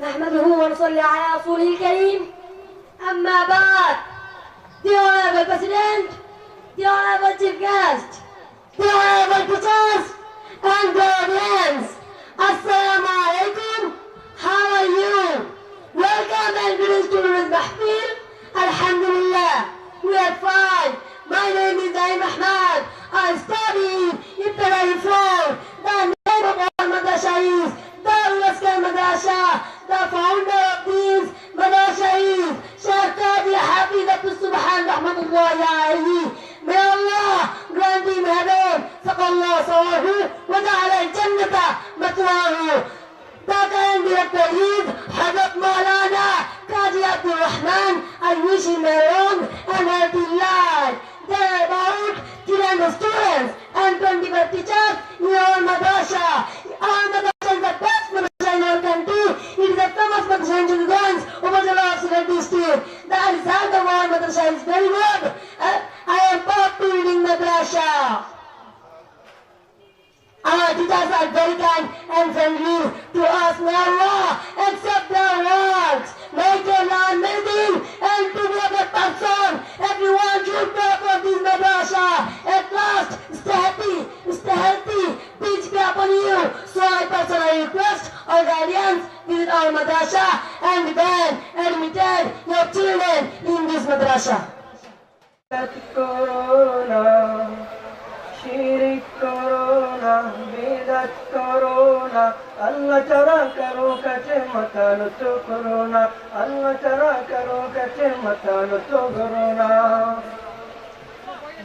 نحمده ونصلي على رسوله الكريم أما بعد Dear Honorable President, Dear Honorable Chief Guest, Dear Honorable Teachers and Guardians, Assalamu alaikum, how are you? Welcome and greetings to Nurul Mahfil. Alhamdulillah, we are fine. My name is Naim Ahmad. I study in Perai 4. The name of our madrasa is Darul Askar Madrasa. The founder of this madrasa is Shaykh Qadi Hafizatullah Subhan Rahmatullahi alayhi. May Allah grant him heaven. Saqallah sawahu wa ta'ala jannata matwahu. The current director is Hazrat Maulana Qazi Abdul Rahman. I wish him a long and healthy life. There are about 300 students and 25 teachers in our madrasa. Our madrasa madrasa. Our teachers are very kind and friendly to us. May Allah accept their works. Make them learn anything and to be a person. Everyone should pray for this madrasa. At last, stay happy, stay healthy. Peace be upon you. So I personally request our guardians visit our madrasa and then admitted your children in this madrasa. Corona, Allah চারা করো কাছে মাথা নত corona, Allah চারা করো কাছে মাথা নত করোনা।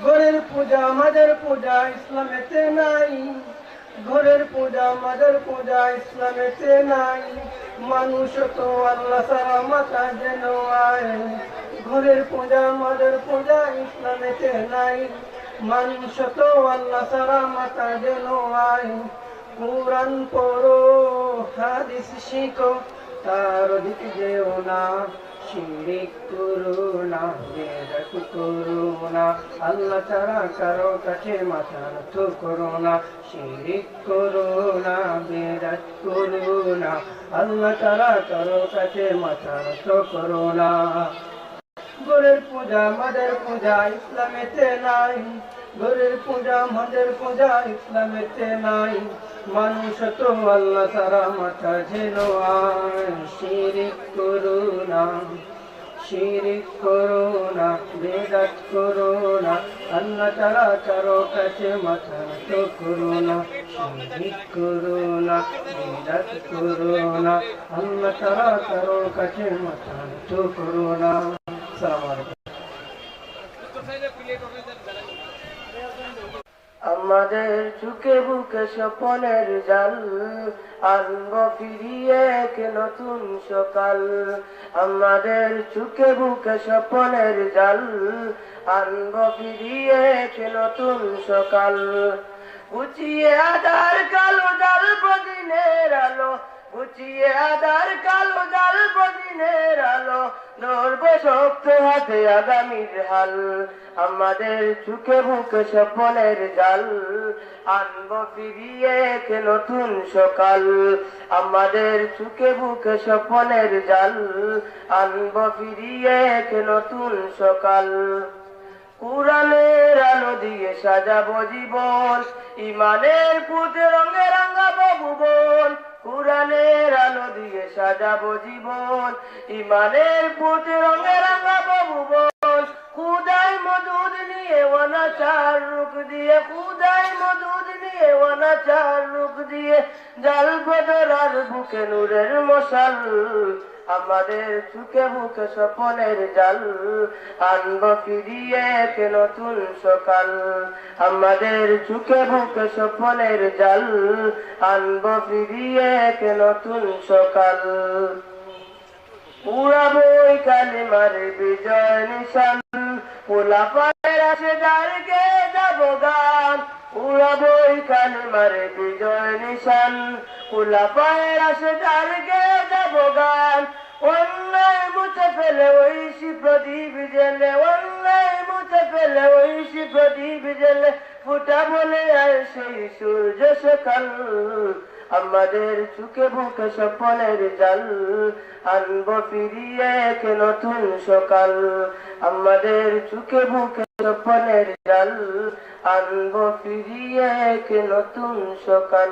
ঘরের পূজা, মাদের পূজা, ইসলামেতে নাই। ঘরের পূজা, মাদের পূজা, ইসলামেতে নাই। মানুষ তো আল্লাহ সারা মাথা যেন আয় ঘরের পূজা, মাদের পূজা, ইসলামেতে নাই। মানুষ তো আল্লাহ সারা মাথা যেন আয় কোরআন পড়ো, হাদিস শিখো, তার দিকে যেও না। শিরিক করো না বেদাত করো না আল্লাহ ছাড়া কারও কাছে মাথা নত করো না। শিরিক করো না বেদাত করো না আল্লাহ ছাড়া কারও কাছে মাথা নত করো না। গোরের পূজা, মাদের পূজা, ইসলামেতে নাই। গোরের পূজা, মাদের পূজা, ইসলামেতে নাই। মানুষ তো আল্লাহ সারা মাথা যেন শিরিক করো শিরিক করো না, বেদাত করো না। আল্লাহ তারা কারও কাছে মাথা তো করো না। শিরিক করো না, বেদাত করো আল্লাহ তারা কারও কাছে মাথা তো করো না। আসসালামু আলাইকুম। আমাদের ঝুঁকে বুকে স্বপনের জাল। আনব ফিরিয়ে এক নতুন সকাল। আমাদের চুকে বুকে স্বপনের জাল। আনব ফিরিয়ে এক নতুন সকাল। বুঝিয়ে আধার কালো জাল প্রদিনের আলো। গুছিয়ে আধার কালো জাল প্রদিনের আলো ধরব শক্ত হাতে আগামীর হাল। আমাদের চুকে বুকে স্বপনের জাল, আনব ফিরিয়ে এক নতুন সকাল। আমাদের চুকে বুকে স্বপনের জাল, আনব ফিরিয়ে এক নতুন সকাল। কোরআনের আলো দিয়ে সাজাবো জীবন, ইমানের পুঁতে রঙে রাঙাবো কোরআনের আলো দিয়ে সাজাবো জীবন, ইমানের পুটে রঙে রাঙাবো ভুবন। খুদাই মধুর নিয়ে অনাচার রূপ দিয়ে, খুদাই মদুদ নিয়ে অনাচার দিয়ে, জাল বদরার বুকে নূরের মশাল। আমাদের চুকে বুকে স্বপনের জাল, আনব ফিরিয়ে নতুন সকাল। আমাদের চুকে বুকে স্বপনের জাল, আনব ফিরিয়ে নতুন সকাল। উড়াবো ওই কালিমার বিজয় নিশান পোলা পায়ের আসে দাঁড়কে যাব গান ওই কালিমার বিজয় নিশান। পোলা পায়ের আসে দাঁড়কে যাব গান। অন্যায় মুছে ফেলে ঐশী প্রদীপ জেলে, অন্যায় মুছে ফেলে ঐশী প্রদীপ জেলে। ফুটা বলে আর সেই সূর্য সকাল। আমাদের চুকে বুকে স্বপ্নের জাল। আনব ফিরিয়ে এক নতুন সকাল। আমাদের চুকে বুকে আনব ফিরিয়ে এক নতুন সকাল।